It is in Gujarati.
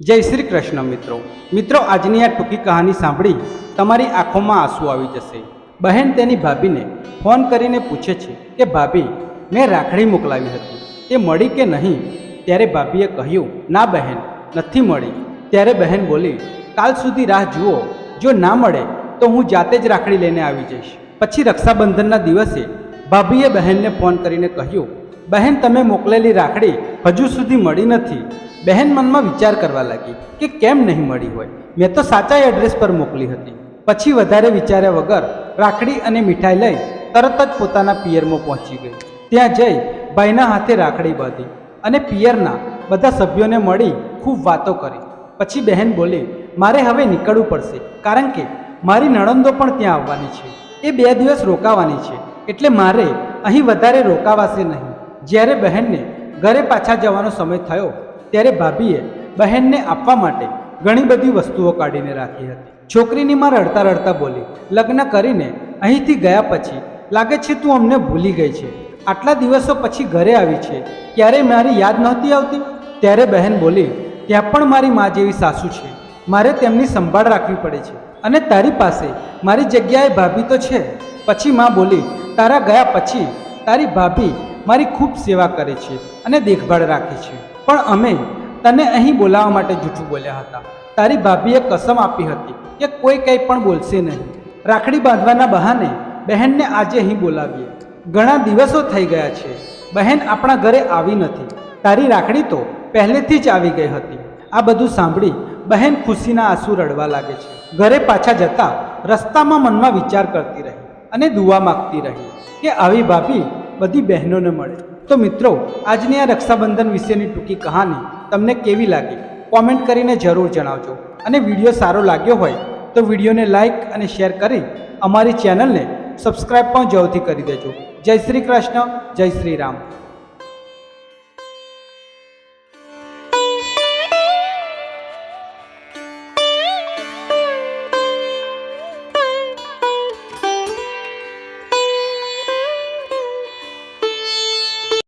જય શ્રી કૃષ્ણ મિત્રો. મિત્રો, આજની આ ટૂંકી કહાની સાંભળી તમારી આંખોમાં આંસુ આવી જશે. બહેન તેની ભાભીને ફોન કરીને પૂછે છે કે, ભાભી, મેં રાખડી મોકલાવી હતી. તે મળી કે નહીં? ત્યારે ભાભીએ કહ્યું, ના બહેન, નથી મળી. ત્યારે બહેન બોલી, કાલ સુધી રાહ જુઓ. જો ના મળે, તો હું જાતે જ રાખડી લઈને આવી જઈશ. પછી રક્ષાબંધનના દિવસે ભાભીએ બહેનને ફોન કરીને કહ્યું, બહેન, તમે મોકલેલી રાખડી હજુ સુધી મળી નથી. બહેન મનમાં વિચાર કરવા લાગી કે કેમ નહીં મળી હોય. મેં તો સાચા એડ્રેસ પર મોકલી હતી. પછી વધારે વિચાર્યા વગર રાખડી અને મીઠાઈ લઈ તરત જ પોતાના પિયરમાં પહોંચી ગઈ. ત્યાં જઈ ભાઈના હાથે રાખડી બાંધી અને પિયરના બધા સભ્યોને મળી ખૂબ વાતો કરી. પછી બહેન બોલી, મારે હવે નીકળવું પડશે, કારણ કે મારી નણંદો પણ ત્યાં આવવાની છે. એ બે દિવસ રોકાવાની છે, એટલે મારે અહીં વધારે રોકાવાશે નહીં. જ્યારે બહેનને ઘરે પાછા જવાનો સમય થયો ત્યારે ભાભીએ બહેનને આપવા માટે ઘણી બધી વસ્તુઓ કાઢીને રાખી હતી. છોકરીની માં રડતા રડતા બોલી, લગ્ન કરીને અહીંથી ગયા પછી લાગે છે તું અમને ભૂલી ગઈ છે. આટલા દિવસો પછી ઘરે આવી છે. ક્યારે મારી યાદ નહોતી આવતી? ત્યારે બહેન બોલી, ત્યાં પણ મારી મા જેવી સાસુ છે. મારે તેમની સંભાળ રાખવી પડે છે. અને તારી પાસે મારી જગ્યાએ ભાભી તો છે. પછી માં બોલી, તારા ગયા પછી તારી ભાભી મારી ખૂબ સેવા કરે છે અને દેખભાળ રાખે છે. પણ અમે તને અહીં બોલાવવા માટે જૂઠું બોલ્યા હતા. તારી ભાભીએ કસમ આપી હતી કે કોઈ કંઈ પણ બોલશે નહીં. રાખડી બાંધવાના બહાને બહેનને આજે અહીં બોલાવીએ. ઘણા દિવસો થઈ ગયા છે. બહેન આપણા ઘરે આવી નથી. તારી રાખડી તો પહેલેથી જ આવી ગઈ હતી. આ બધું સાંભળી બહેન ખુશીના આંસુ રડવા લાગે છે. ઘરે પાછા જતા રસ્તામાં મનમાં વિચાર કરતી રહી અને દુવા માગતી રહી કે આવી ભાભી બધી બહેનોને મળે. તો મિત્રો, આજની આ રક્ષાબંધન વિશેની ટૂંકી કહાની તમને કેવી લાગી? કોમેન્ટ કરીને જરૂર જણાવજો. અને વીડિયો સારો લાગ્યો હોય, તો વિડીયોને લાઇક અને શેર કરી અમારી ચેનલને સબસ્ક્રાઈબ પણ જરૂરથી કરી દેજો. જય શ્રી કૃષ્ણ, જય શ્રી રામ.